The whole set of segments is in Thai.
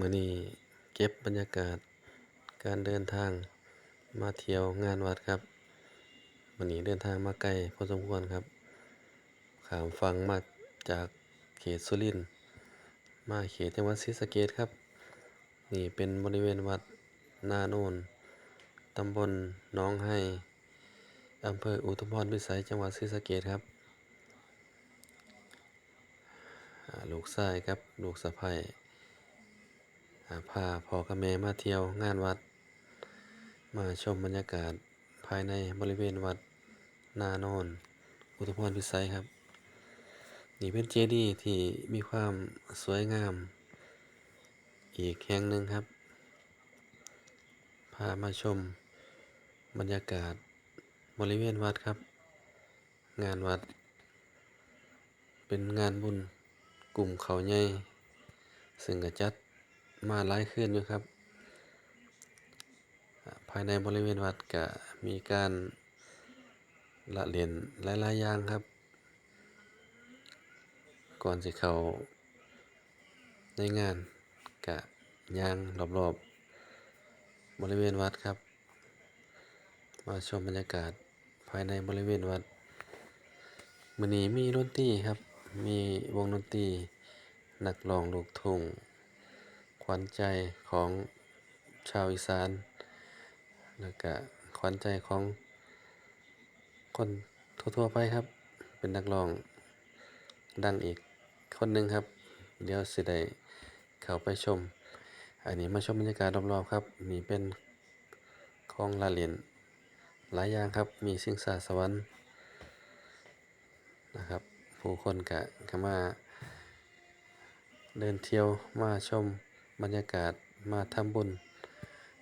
มื้อนี้เก็บบรรยากาศการเดินทางมาเที่ยวงานวัดครับมื้อนี้เดินทางมาไกลพอสมควรครับขามฝั่งมาจากเขตสุรินทร์มาเขตจังหวัดศรีสะเกษครับ นี่เป็นบริเวณวัดนาโนนตำบลหนองไห้อำเภออุทุมพรพิสัยจังหวัดศรีสะเกษครับลูกชายครับลูกสะใภ้ พาพ่อกับแม่มาเที่ยวงานวัด มาชมบรรยากาศภายในบริเวณวัดนาโนนอุทุพรพิสัยครับ นี่เป็นเจดีย์ที่มีความสวยงาม อีกแห่งหนึ่งครับ พามาชมบรรยากาศบริเวณวัดครับ งานวัด เป็นงานบุญกลุ่มเขาใหญ่ซึ่งก็จัด มาหลายคืนอยู่ครับ ภายในบริเวณวัดก็มีการละเล่นหลายๆอย่างครับ ก่อนสิเข้าในงานก็ย่างรอบๆบริเวณวัดครับ มาชมบรรยากาศภายในบริเวณวัดมือนี้มีดนตรีครับ มีวงดนตรีนักร้องลูกทุ่ง ขวัญใจของชาวอีสาน แล้วก็ขวัญใจของคนทั่วๆไปครับ เป็นนักร้องดังอีกคนหนึ่งครับ เดี๋ยวสิได้เข้าไปชม อันนี้มาชมบรรยากาศรอบๆครับนี่เป็นของละเล่นหลายอย่างครับ มีสิงสาสวรรค์นะครับ ผู้คนก็เข้ามาเดินเที่ยวมาชม บรรยากาศมาทำบุญ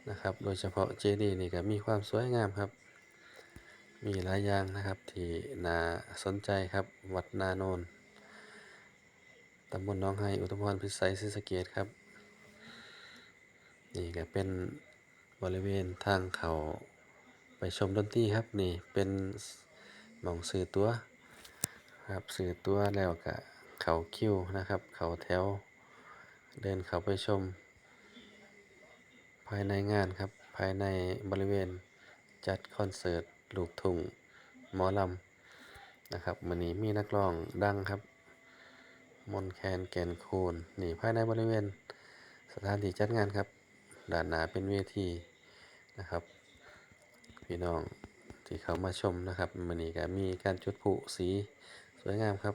นะครับ โดยเฉพาะเจดีย์นี่ก็มีความสวยงามครับ มีหลายอย่างนะครับที่น่าสนใจครับ วัดนาโนนตำบลหนองไฮอุทมพรพิสัยศรีสะเกษครับ นี่ก็เป็นบริเวณทางเขาไปชมดนตรีครับนี่เป็นหม่องซื้อตัวครับซื้อตัวแล้วก็เขาคิวนะครับ เขาแถว เดินเข้าไปชม ภายในงานครับ ภายในบริเวณจัดคอนเสิร์ตลูกทุ่งหมอลำนะครับมื้อนี้มีนักร้องดังครับ มนแคนแกนคูนนี่ภายในบริเวณสถานที่จัดงานครับด้านหน้าเป็นเวทีนะครับ พี่น้องที่เขามาชมนะครับมื้อนี้ก็มีการจุดพลุสีสวยงามครับ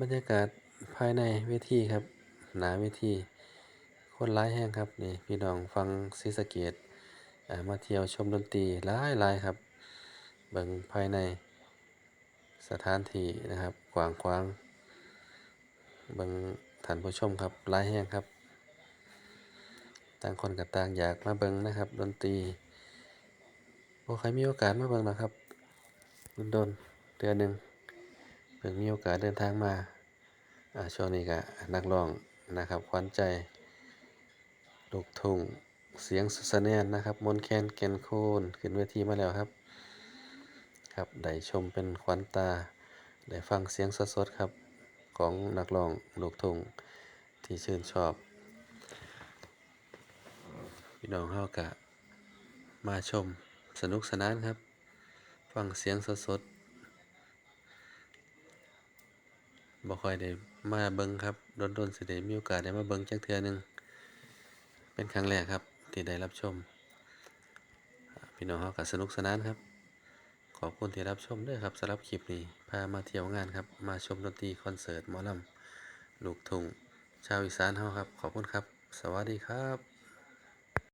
บรรยากาศ ภายในเวทีครับ หนาเวทีคนหลายแห้งครับนี่พี่น้องฟังศรีสเกษอ่ามาเที่ยวชมดนตรีหลายหลายครับ เบิ่งภายในสถานที่นะครับกว้างขวางเบิ่งท่านผู้ชมครับหลายแห้งครับ ต่างคนกับต่างอยากมาเบิ่งนะครับ ดนตรีบ่ใครมีโอกาสมาเบิ่งหรอกครับโดนๆเดือนหนึ่งเพิ่งมีโอกาสเดินทางมา ช่วงนี้ก็นักร้องนะครับขวัญใจลูกทุ่งเสียงสุสแนนนะครับ มนแคนแก่นคูนขึ้นเวทีมาแล้วครับ ครับได้ชมเป็นขวัญตา ได้ฟังเสียงสดๆครับ ของนักร้องลูกทุ่งที่ชื่นชอบ พี่น้องเฮากะมาชมสนุกสนานครับ ฟังเสียงสดๆบ่ค่อยได้ มาเบิ่งครับโดนๆสิได้มีโอกาสได้มาเบิ่งจักเทื่อหนึง เป็นครั้งแรกครับ ที่ได้รับชม พี่น้องเฮาก็สนุกสนานครับ ขอบคุณที่รับชมด้วยครับสำหรับคลิปนี้ พามาเที่ยวงานครับ มาชมดนตรีคอนเสิร์ตหมอลำลูกทุ่งชาวอีสานเฮาครับ ขอบคุณครับ สวัสดีครับ